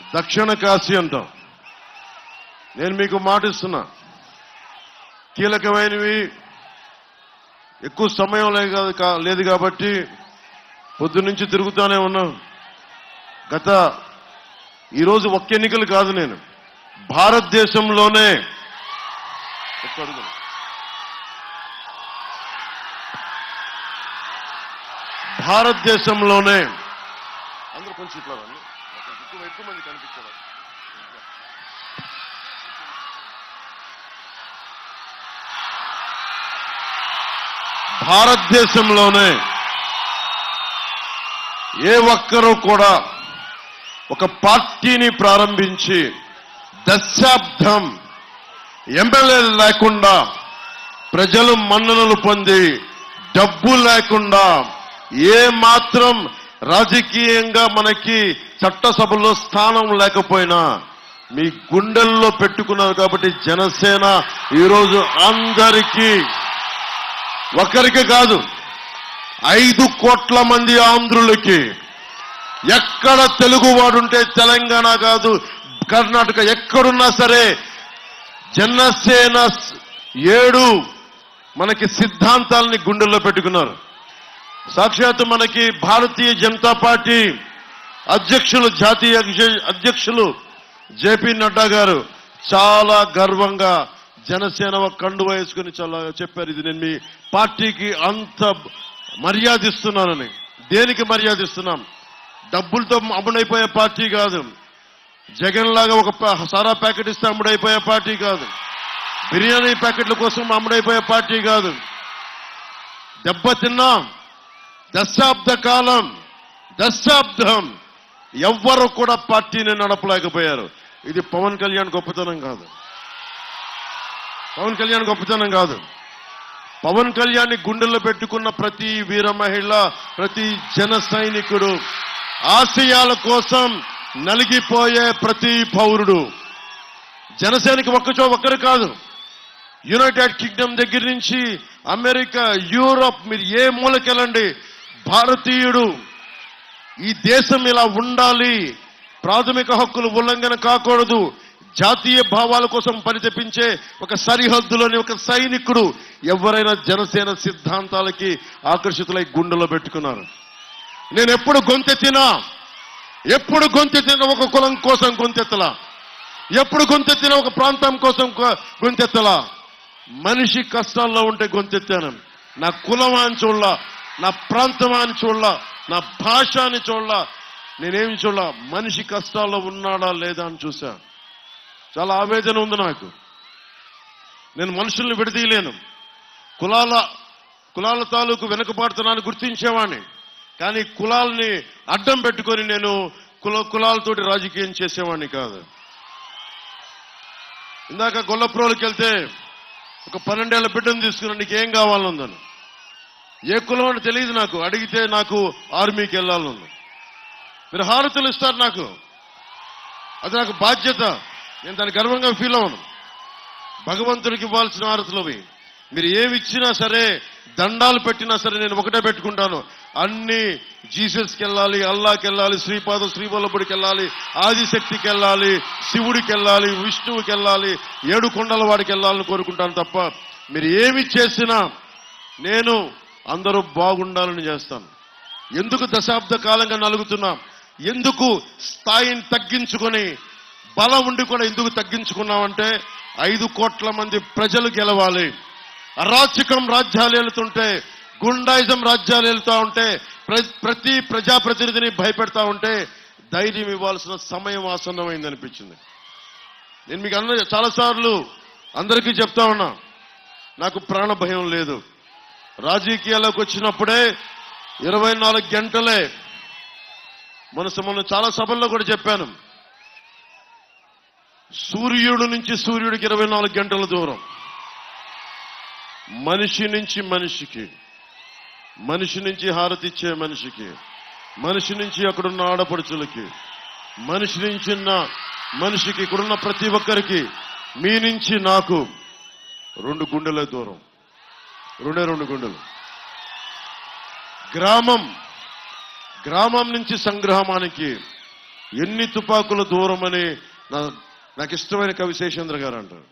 దక్షిణ కాశీ అంటాం. నేను మీకు మాటిస్తున్నా. కీలకమైనవి ఎక్కువ సమయం లేదు లేదు కాబట్టి పొద్దున్నుంచి తిరుగుతూనే ఉన్నాం. గత ఈరోజు ఒక్క ఎన్నికలు కాదు నేను. భారతదేశంలోనే భారతదేశంలోనే. అందరూ కొంచెం ఇట్లా ఎక్కువ ఎక్కువ మంది కనిపించారు భారతదేశంలోనే ఏ ఒక్కరూ కూడా ఒక పార్టీని ప్రారంభించి దశాబ్దం ఎమ్మెల్యేలు లేకుండా ప్రజలు మన్ననలు పొంది డబ్బు లేకుండా ఏ మాత్రం రాజకీయంగా మనకి చట్టసభలో స్థానం లేకపోయినా మీ గుండెల్లో పెట్టుకున్నారు కాబట్టి జనసేన ఈరోజు అందరికీ ఒకరికి కాదు ఐదు కోట్ల మంది ఆంధ్రులకి ఎక్కడ తెలుగువాడుంటే తెలంగాణ కాదు కర్ణాటక ఎక్కడున్నా సరే జనసేన ఏడు మనకి సిద్ధాంతాలని గుండెల్లో పెట్టుకున్నారు. సాక్షాత్ మనకి భారతీయ జనతా పార్టీ అధ్యక్షులు జాతీయ అధ్యక్షులు జేపీ నడ్డా గారు చాలా గర్వంగా జనసేన ఒక కండు వేసుకుని చాలా చెప్పారు. ఇది నేను మీ పార్టీకి అంత మర్యాదిస్తున్నానని. దేనికి మర్యాద ఇస్తున్నాం డబ్బులతో అమ్ముడైపోయే పార్టీ కాదు. జగన్ లాగా ఒక సారా ప్యాకెట్ ఇస్తే అమ్ముడైపోయే పార్టీ కాదు. బిర్యానీ ప్యాకెట్ల కోసం అమ్ముడైపోయే పార్టీ కాదు. దెబ్బతిన్నాం. దశాబ్ద కాలం దశాబ్దం ఎవ్వరు కూడా పార్టీని నడపలేకపోయారు. ఇది పవన్ కళ్యాణ్ గొప్పతనం కాదు. పవన్ కళ్యాణ్ గొప్పతనం కాదు. పవన్ కళ్యాణ్ గుండెల్లో పెట్టుకున్న ప్రతి వీర మహిళ ప్రతి జన సైనికుడు ఆశయాల కోసం నలిగిపోయే ప్రతి పౌరుడు. జనసేనకి ఒక్కచో ఒక్కరు కాదు. యునైటెడ్ కింగ్డమ్ దగ్గర నుంచి అమెరికా యూరప్ మీరు ఏ మూలకెళ్ళండి? భారతీయుడు ఈ దేశం ఇలా ఉండాలి ప్రాథమిక హక్కులు ఉల్లంఘన కాకూడదు జాతీయ భావాల కోసం పరితపించే ఒక సరిహద్దులోని ఒక సైనికుడు ఎవరైనా జనసేన సిద్ధాంతాలకి ఆకర్షితులై గుండెలో పెట్టుకున్నారు. నేను ఎప్పుడు గొంతెత్తినా ఎప్పుడు గొంతెత్తిన ఒక కులం కోసం గొంతెత్తలా ఎప్పుడు గొంతెత్తిన ఒక ప్రాంతం కోసం గొంతెత్తలా. మనిషి కష్టాల్లో ఉంటే గొంతెత్తాను. నా కులం అని నా ప్రాంతమాన్ని చూడలా నా భాషని చూడలా నేనేమి చూడలా మనిషి కష్టాల్లో ఉన్నాడా లేదా అని చూసా చాలా ఆవేదన ఉంది నాకు. నేను మనుషుల్ని విడదీయలేను. కులాల కులాల తాలూకు వెనుకబడుతున్నాను గుర్తించేవాడిని కానీ కులాలని అడ్డం పెట్టుకొని నేను కుల కులాలతోటి రాజకీయం చేసేవాడిని కాదు. ఇందాక గొల్లప్రోలకి వెళ్తే ఒక పన్నెండేళ్ళ బిడ్డను తీసుకుని నీకు ఏం కావాలనుందని ఏ కులం అని తెలియదు నాకు. అడిగితే నాకు ఆర్మీకి వెళ్ళాలను మీరు హారతులు ఇస్తారు నాకు. అది నాకు బాధ్యత. నేను దాన్ని గర్వంగా ఫీల్ అవును భగవంతుడికి ఇవ్వాల్సిన హారతులు అవి. మీరు ఏమి ఇచ్చినా సరే దండాలు పెట్టినా సరే నేను ఒకటే పెట్టుకుంటాను. అన్ని జీసస్కి వెళ్ళాలి అల్లాకి వెళ్ళాలి శ్రీపాద శ్రీవల్లభుడికి వెళ్ళాలి ఆదిశక్తికి వెళ్ళాలి శివుడికి వెళ్ళాలి విష్ణువుకి వెళ్ళాలి ఏడు కొండల వాడికి వెళ్ళాలని కోరుకుంటాను తప్ప మీరు ఏమి చేసినా నేను అందరూ బాగుండాలని చేస్తాను ఎందుకు దశాబ్ద కాలంగా నలుగుతున్నాం? ఎందుకు స్థాయిని తగ్గించుకొని బలం ఉండి కూడా ఎందుకు తగ్గించుకున్నామంటే ఐదు కోట్ల మంది ప్రజలు గెలవాలి. అరాచకం రాజ్యాలు వెళుతుంటే గుండాయిజం రాజ్యాలు వెళ్తా ఉంటే ప్ర- ప్రతి ప్రజాప్రతినిధిని భయపెడతా ఉంటే ధైర్యం ఇవ్వాల్సిన సమయం ఆసన్నమైంది అనిపించింది నేను మీకు అన్న చాలాసార్లు అందరికీ చెప్తా ఉన్నా నాకు ప్రాణ భయం లేదు. రాజకీయాల్లోకి వచ్చినప్పుడే ఇరవై నాలుగు గంటలే మన మొన్న చాలా సభల్లో కూడా చెప్పాను. సూర్యుడు నుంచి సూర్యుడికి ఇరవై నాలుగు గంటల దూరం. మనిషి నుంచి మనిషికి. మనిషి నుంచి హారతి ఇచ్చే మనిషికి. మనిషి నుంచి అక్కడున్న ఆడపడుచులకి. మనిషి నుంచి మనిషికి ఇక్కడున్న ప్రతి ఒక్కరికి. మీ నుంచి నాకు రెండు గుండెల దూరం. రెండే రెండు గుండెలు. గ్రామం గ్రామం నుంచి సంగ్రామానికి ఎన్ని తుపాకుల దూరం అని నా నాకు ఇష్టమైన కవి శేషేంద్ర గారు అంటారు.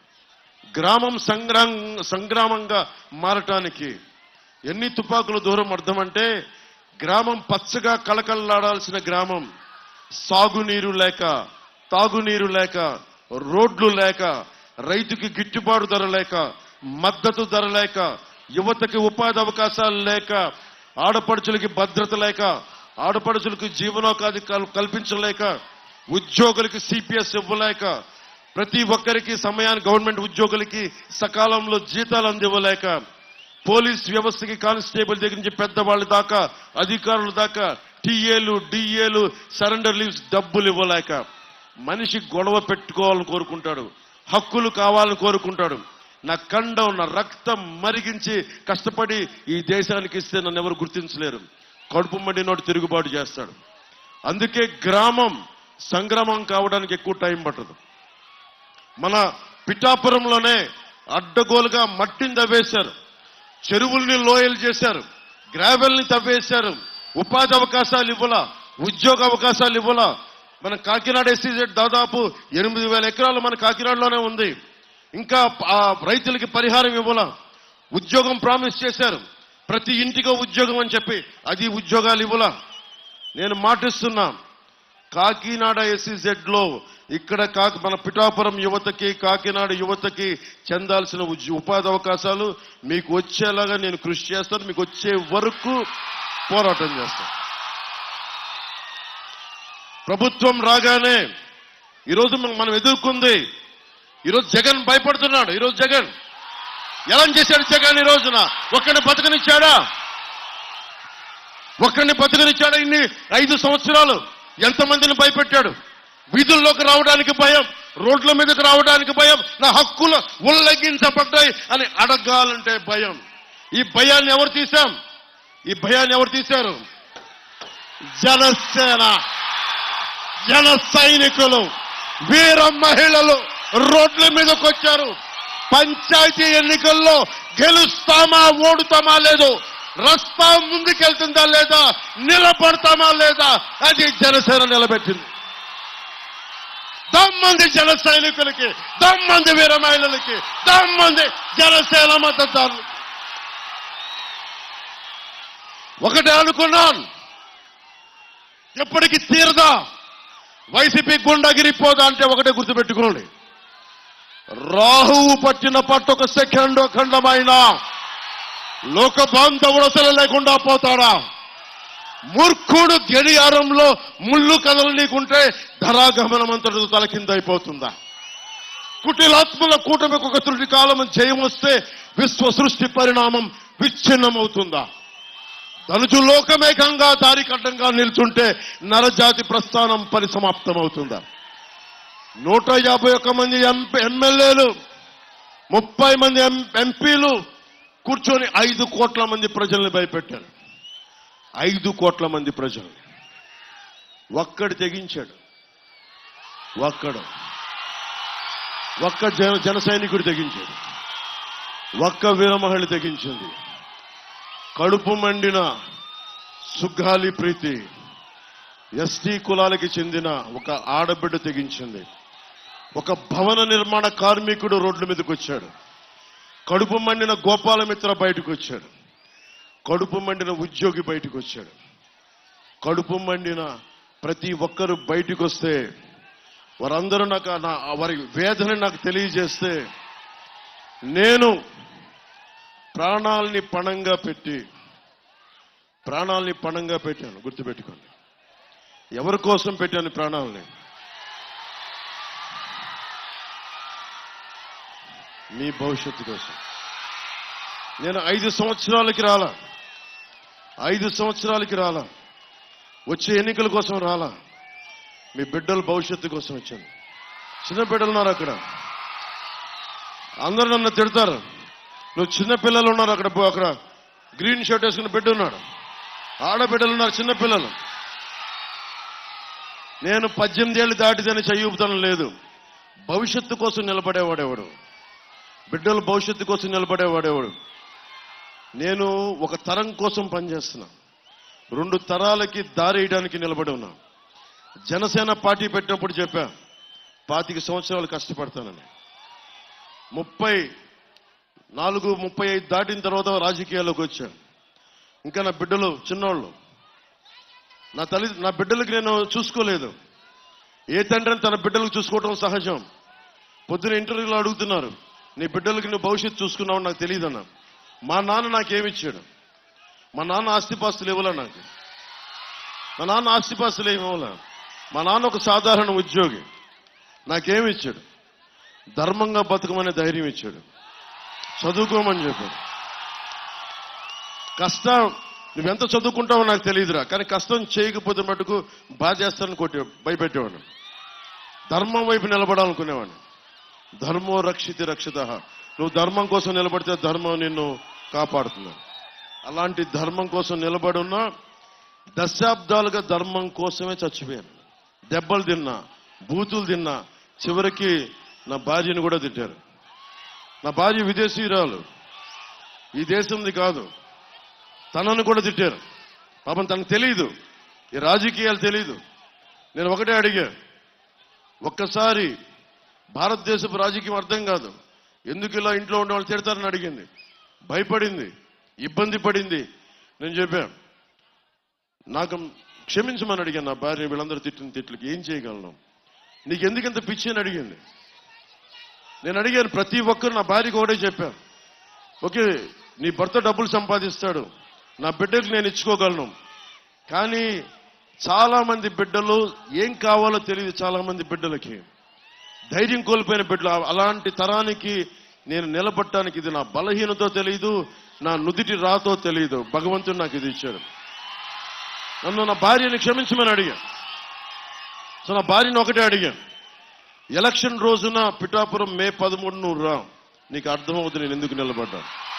గ్రామం సంగ్రామ సంగ్రామంగా మారటానికి ఎన్ని తుపాకుల దూరం అర్థం అంటే గ్రామం పచ్చగా కళకళలాడాల్సిన గ్రామం సాగునీరు లేక తాగునీరు లేక రోడ్లు లేక రైతుకి గిట్టుబాటు ధర లేక మద్దతు ధర లేక యువతకి ఉపాధి అవకాశాలు లేక ఆడపడుచులకి భద్రత లేక ఆడపడుచులకు జీవనోపాధి కల్పించలేక ఉద్యోగులకి సిపిఎస్ ఇవ్వలేక ప్రతి ఒక్కరికి సమయాన్ని గవర్నమెంట్ ఉద్యోగులకి సకాలంలో జీతాలు అందివ్వలేక పోలీస్ వ్యవస్థకి కానిస్టేబుల్ దగ్గర నుంచి పెద్దవాళ్ళ దాకా అధికారుల దాకా టీఏలు డిఏలు సరెండర్ లీవ్స్ డబ్బులు ఇవ్వలేక మనిషి గొడవ పెట్టుకోవాలని కోరుకుంటాడు హక్కులు కావాలని కోరుకుంటాడు. నా కండం నా రక్తం మరిగించి కష్టపడి ఈ దేశానికి ఇస్తే నన్ను ఎవరు గుర్తించలేరు. కడుపు మండి నోటి తిరుగుబాటు చేస్తాడు. అందుకే గ్రామం సంగ్రామం కావడానికి ఎక్కువ టైం పట్టదు. మన పిఠాపురంలోనే అడ్డగోలుగా మట్టిని తవ్వేశారు. చెరువుల్ని లోయలు చేశారు. గ్రావెల్ని తవ్వేశారు. ఉపాధి అవకాశాలు ఇవ్వలా ఉద్యోగ అవకాశాలు ఇవ్వలా. మన కాకినాడ ఎస్సీజెడ్ దాదాపు ఎనిమిది వేల ఎకరాలు మన కాకినాడలోనే ఉంది. ఇంకా రైతులకి పరిహారం ఇవ్వలా. ఉద్యోగం ప్రామిస్ చేశారు. ప్రతి ఇంటికో ఉద్యోగం అని చెప్పి అది ఉద్యోగాలు ఇవ్వలా. నేను మాటిస్తున్నా కాకినాడ ఎస్సీజెడ్లో ఇక్కడ కాకి మన పిఠాపురం యువతకి కాకినాడ యువతకి చెందాల్సిన ఉపాధి అవకాశాలు మీకు వచ్చేలాగా నేను కృషి చేస్తాను. మీకు వచ్చే వరకు పోరాటం చేస్తాను. ప్రభుత్వం రాగానే ఈరోజు మనం ఎదుర్కొంది ఈరోజు జగన్ భయపడుతున్నాడు ఈరోజు జగన్. ఎలా చేశాడు జగన్ ఈ రోజున? ఒక్కడిని బతకనిచ్చాడా? ఒక్కడిని బతకనిచ్చాడా ఇన్ని ఐదు సంవత్సరాలు? ఎంతమందిని భయపెట్టాడు? వీధుల్లోకి రావడానికి భయం రోడ్ల మీదకి రావడానికి భయం నా హక్కులు ఉల్లంఘించబడ్డాయి అని అడగాలంటే భయం. ఈ భయాన్ని ఎవరు తీశాం? ఈ భయాన్ని ఎవరు తీశారు? జనసేన జన సైనికులు వీర మహిళలు. రోడ్ల మీదకి వచ్చారు. పంచాయతీ ఎన్నికల్లో గెలుస్తామా ఓడుతామా లేదు. రస్తా ముందుకెళ్తుందా లేదా నిలబడతామా లేదా అది జనసేన నిలబెట్టింది. దమ్మంది జన సైనికులకి దమ్మంది వీర మహిళలకి దమ్మంది జనసేన మద్దతుదారులు ఒకటే అనుకున్నాను ఎప్పటికీ తీరదా? వైసీపీ గుండగిరిపోదా అంటే ఒకటే గుర్తుపెట్టుకోండి. రాహువు పట్టిన పట్టు ఒక సెకండ్ ఖండమైన. లోక బాంధవుడు అసలు లేకుండా పోతాడా? మూర్ఖుడు గడియారంలో ముళ్ళు కథలు నీకుంటే ధరాగమనం తలకిందైపోతుందా కుటిలాత్మల కూటమికి ఒక తృటి కాలం జయం వస్తే విశ్వ సృష్టి పరిణామం విచ్ఛిన్నమవుతుందా? ధనుజు లోకమేకంగా దారికడ్డంగా నిల్చుంటే నరజాతి ప్రస్థానం పరిసమాప్తమవుతుందా? నూట యాభై ఒక్క మంది ఎమ్మెల్యేలు ముప్పై మంది ఎం- ఎంపీలు కూర్చొని ఐదు కోట్ల మంది ప్రజల్ని భయపెట్టారు. ఐదు కోట్ల మంది ప్రజలు. ఒక్కడు తెగించాడు. ఒక్కడు. ఒక్క జన జన సైనికుడు తెగించాడు. ఒక్క వీరమహిళ తెగించింది. కడుపు మండిన సుగ్గాలి ప్రీతి ఎస్టీ కులాలకి చెందిన ఒక ఆడబిడ్డ తెగించింది. ఒక భవన నిర్మాణ కార్మికుడు రోడ్ల మీదకి వచ్చాడు. కడుపు మండిన గోపాలమిత్ర బయటకు వచ్చాడు. కడుపు మండిన ఉద్యోగి బయటకు వచ్చాడు. కడుపు మండిన ప్రతి ఒక్కరు బయటకు వస్తే వారందరూ నాకు నా వారి వేదన నాకు తెలియజేస్తే నేను ప్రాణాల్ని పణంగా పెట్టి ప్రాణాల్ని పణంగా పెట్టాను. గుర్తుపెట్టుకోండి. ఎవరి కోసం పెట్టాను ప్రాణాలని? మీ భవిష్యత్తు కోసం. నేను ఐదు సంవత్సరాలకి రాలా. ఐదు సంవత్సరాలకి రాలా. వచ్చే ఎన్నికల కోసం రాలా. మీ బిడ్డల భవిష్యత్తు కోసం వచ్చాను. చిన్న బిడ్డలు ఉన్నారు అక్కడ. అందరూ నన్ను తిడతారు. నువ్వు చిన్న పిల్లలు ఉన్నారు అక్కడ పో- అక్కడ. గ్రీన్ షర్ట్ వేసుకున్న బిడ్డ ఉన్నాడు. ఆడబిడ్డలు ఉన్నారు చిన్న పిల్లలు. నేను పద్దెనిమిది ఏళ్ళు దాటిదని చెయ్యూపుతనం లేదు. భవిష్యత్తు కోసం నిలబడేవాడేవాడు బిడ్డల భవిష్యత్తు కోసం నిలబడేవాడేవాడు నేను ఒక తరం కోసం పనిచేస్తున్నా. రెండు తరాలకి దారేయడానికి నిలబడి ఉన్నా. జనసేన పార్టీ పెట్టినప్పుడు చెప్పా పాతిక సంవత్సరాలు కష్టపడతానని. ముప్పై నాలుగు ముప్పై ఐదు దాటిన తర్వాత రాజకీయాల్లోకి వచ్చాను ఇంకా నా బిడ్డలు చిన్నోళ్ళు. నా తల్లి నా బిడ్డలకి నేను చూసుకోలేదు. ఏ తండ్రిని తన బిడ్డలకు చూసుకోవటం సహజం. పొద్దున ఇంటర్వ్యూలో అడుగుతున్నారు. నీ బిడ్డలకి నువ్వు భవిష్యత్తు చూసుకున్నావు నాకు తెలియదన్నా. మా నాన్న నాకేమిచ్చాడు? మా నాన్న ఆస్తిపాస్తులు ఇవ్వలే నాకు? మా నాన్న ఆస్తిపాస్తులు ఏమి ఇవ్వలే? మా నాన్న ఒక సాధారణ ఉద్యోగి. నాకేమి ఇచ్చాడు ధర్మంగా బతకమనే ధైర్యం ఇచ్చాడు. చదువుకోమని చెప్పాడు. కష్టం నువ్వెంత చదువుకుంటావో నాకు తెలియదురా. కానీ కష్టం చేయకపోతే మటుకు బాగా చేస్తానని కొట్టే భయపెట్టేవాడు ధర్మం వైపు నిలబడాలనుకునేవాడిని. ధర్మో రక్షితి రక్షిత. నువ్వు ధర్మం కోసం నిలబడితే ధర్మం నిన్ను కాపాడుతుంది. అలాంటి ధర్మం కోసం నిలబడున్నా దశాబ్దాలుగా ధర్మం కోసమే చచ్చిపోయాను. దెబ్బలు తిన్నా బూతులు తిన్నా చివరికి నా భార్యను కూడా తిట్టారు. నా భార్య విదేశీయురాలు. ఈ దేశంది కాదు. తనను కూడా తిట్టారు. పాపం తనకు తెలియదు ఈ రాజకీయాలు తెలియదు నేను ఒకటే అడిగా. ఒక్కసారి భారతదేశపు రాజకీయం అర్థం కాదు. ఎందుకు ఇలా ఇంట్లో ఉండే వాళ్ళు తిడతారని అడిగింది. భయపడింది. ఇబ్బంది పడింది. నేను చెప్పాను నాకు క్షమించమని అడిగాను నా భార్య వీళ్ళందరూ తిట్టిన తిట్లకి ఏం చేయగలను? నీకు ఎందుకంత పిచ్చి అని అడిగింది. నేను అడిగాను ప్రతి ఒక్కరు నా భార్యకు ఒకటే చెప్పాను ఓకే నీ భర్త డబ్బులు సంపాదిస్తాడు. నా బిడ్డకు నేను ఇచ్చుకోగలను. కానీ చాలామంది బిడ్డలు ఏం కావాలో తెలియదు చాలామంది బిడ్డలకి. ధైర్యం కోల్పోయిన బిడ్డలు. అలాంటి తరానికి నేను నిలబట్టడానికి ఇది నా బలహీనతో తెలియదు నా నుదిటి రాతో తెలియదు భగవంతుడు నాకు ఇది ఇచ్చాడు. నన్ను నా భార్యని క్షమించమని అడిగాను. సో నా భార్యని ఒకటే అడిగాను. ఎలక్షన్ రోజున పిఠాపురం మే పదమూడు నువ్వు రా. నీకు అర్థమవుతుంది నేను ఎందుకు నిలబడ్డాను.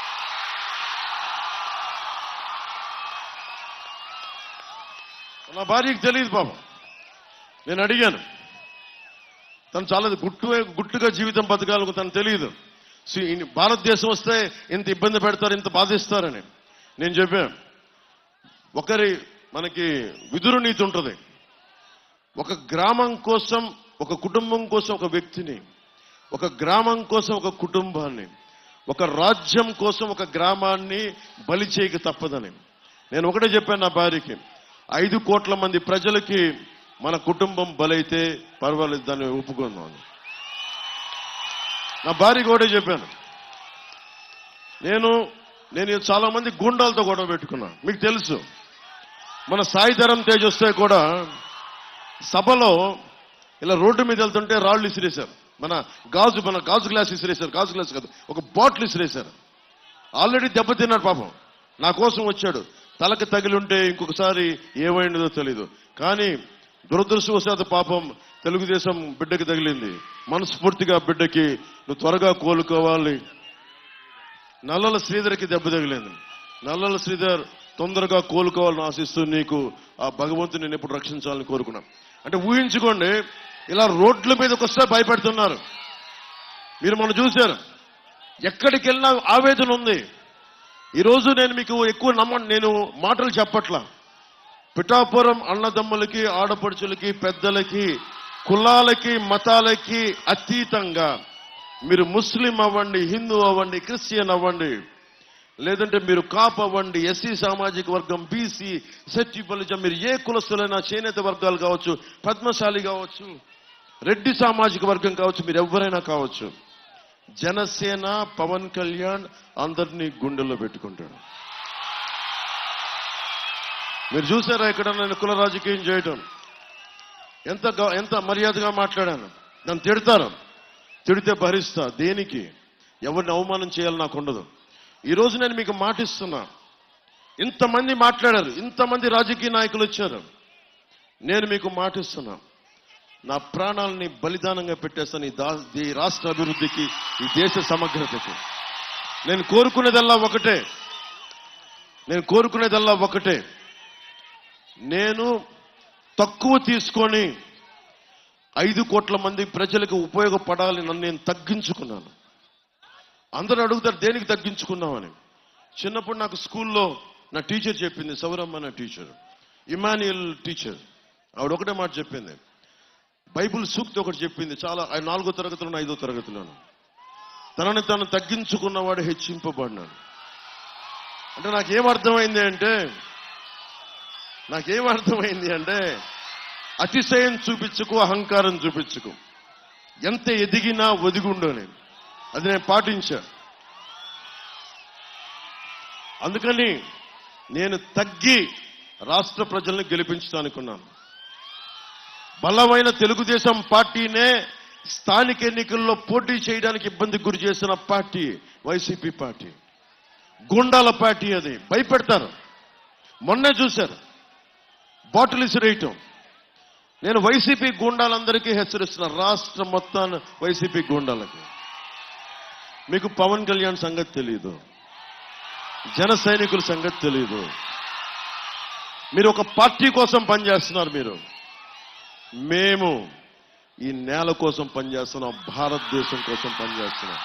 నా భార్యకి తెలియదు పాపం. నేను అడిగాను. తను చాలా గుట్టు గుట్టుగా జీవితం బతకాలకు తను తెలియదు భారతదేశం వస్తే ఇంత ఇబ్బంది పెడతారు ఇంత బాధిస్తారని. నేను చెప్పాను. ఒకరి మనకి విదురు నీతి ఉంటుంది. ఒక గ్రామం కోసం ఒక కుటుంబం కోసం ఒక వ్యక్తిని ఒక గ్రామం కోసం ఒక కుటుంబాన్ని ఒక రాజ్యం కోసం ఒక గ్రామాన్ని బలి చేయక తప్పదని. నేను ఒకటే చెప్పాను నా భార్యకి. ఐదు కోట్ల మంది ప్రజలకి మన కుటుంబం బలైతే పర్వాలేదు దాన్ని ఒప్పుకుందాం నా భార్య కూడా చెప్పాను. నేను నేను చాలా మంది గుండాలతో గొడవ పెట్టుకున్నా. మీకు తెలుసు. మన సాయిధరం తేజ్ వస్తే కూడా సభలో ఇలా రోడ్డు మీద వెళ్తుంటే రాళ్ళు ఇసిరేశారు. మన గాజు మన గాజు గ్లాస్ ఇసిరేశారు. గాజు గ్లాస్ కాదు ఒక బాటిల్ ఇసిరేశారు. ఆల్రెడీ దెబ్బతిన్నాడు పాపం. నా కోసం వచ్చాడు. తలకి తగిలి ఉంటే ఇంకొకసారి ఏమైందో తెలీదు. కానీ దురదృష్టవశాత్తు పాపం తెలుగుదేశం బిడ్డకి తగిలింది. మనస్ఫూర్తిగా బిడ్డకి నువ్వు త్వరగా కోలుకోవాలి. నల్లల శ్రీధర్కి దెబ్బ తగిలింది. నల్లల శ్రీధర్ తొందరగా కోలుకోవాలని ఆశిస్తూ నీకు ఆ భగవంతుని నేను ఎప్పుడు రక్షించాలని కోరుకున్నాను. అంటే ఊహించుకోండి ఇలా రోడ్ల మీదకి వస్తే భయపెడుతున్నారు. మీరు మనం చూశారు ఎక్కడికి వెళ్ళినా ఆవేదన ఉంది. ఈరోజు నేను మీకు ఎక్కువ నమ్మ నేను మాటలు చెప్పట్లా. పిఠాపురం అన్నదమ్ములకి ఆడపడుచులకి పెద్దలకి కులాలకి మతాలకి అతీతంగా మీరు ముస్లిం అవ్వండి హిందూ అవ్వండి క్రిస్టియన్ అవ్వండి లేదంటే మీరు కాప్ అవ్వండి ఎస్సీ సామాజిక వర్గం బీసీ సెట్టి బలిజం మీరు ఏ కులస్తులైనా చేనేత వర్గాలు కావచ్చు పద్మశాలి కావచ్చు రెడ్డి సామాజిక వర్గం కావచ్చు మీరు ఎవరైనా కావచ్చు జనసేన పవన్ కళ్యాణ్ అందరినీ గుండెల్లో పెట్టుకుంటాడు. మీరు చూసారా ఇక్కడ నేను కుల రాజకీయం చేయటం? ఎంత ఎంత మర్యాదగా మాట్లాడాను? నన్ను తిడతారు తిడితే భరిస్తా. దేనికి? ఎవరిని అవమానం చేయాలి నాకు ఉండదు. ఈరోజు నేను మీకు మాటిస్తున్నా. ఇంతమంది మాట్లాడారు. ఇంతమంది రాజకీయ నాయకులు వచ్చారు. నేను మీకు మాటిస్తున్నా. నా ప్రాణాలని బలిదానంగా పెట్టేస్తాను ఈ దా ఈ రాష్ట్ర అభివృద్ధికి ఈ దేశ సమగ్రతకి. నేను కోరుకునేదల్లా ఒకటే. నేను కోరుకునేదల్లా ఒకటే. నేను తక్కువ తీసుకొని ఐదు కోట్ల మంది ప్రజలకు ఉపయోగపడాలి నన్ను నేను తగ్గించుకున్నాను. అందరూ అడుగుతారు దేనికి తగ్గించుకున్నామని. చిన్నప్పుడు నాకు స్కూల్లో నా టీచర్ చెప్పింది సౌరమ్మ నా టీచర్ ఇమాన్యుయల్ టీచర్. ఆవిడ ఒకటే మాట చెప్పింది. బైబిల్ సూక్తి ఒకటి చెప్పింది చాలా ఆయన నాలుగో తరగతిలోను ఐదో తరగతిలోను. తనని తను తగ్గించుకున్నవాడు హెచ్చింపబడినాడు. అంటే నాకేం అర్థమైంది అంటే నాకేం అర్థమైంది అంటే అతిశయం చూపించుకు అహంకారం చూపించుకు. ఎంత ఎదిగినా ఒదిగుండో నేను. అది నేను పాటించా. అందుకని నేను తగ్గి రాష్ట్ర ప్రజల్ని గెలిపించడానుకున్నాను. బలమైన తెలుగుదేశం పార్టీనే స్థానిక ఎన్నికల్లో పోటీ చేయడానికి ఇబ్బంది గురి చేసిన పార్టీ వైసీపీ పార్టీ. గుండాల పార్టీ అది. భయపెడతారు. మొన్నే చూశారు. బాటిల్ ఇసిరేయటం నేను వైసీపీ గుండాలందరికీ హెచ్చరిస్తున్నాను రాష్ట్రం మొత్తాన్ని వైసీపీ గూండాలకి. మీకు పవన్ కళ్యాణ్ సంగతి తెలియదు జన సైనికుల సంగతి తెలియదు మీరు ఒక పార్టీ కోసం పనిచేస్తున్నారు మీరు. మేము ఈ నేల కోసం పనిచేస్తున్నాం భారతదేశం కోసం పనిచేస్తున్నాం.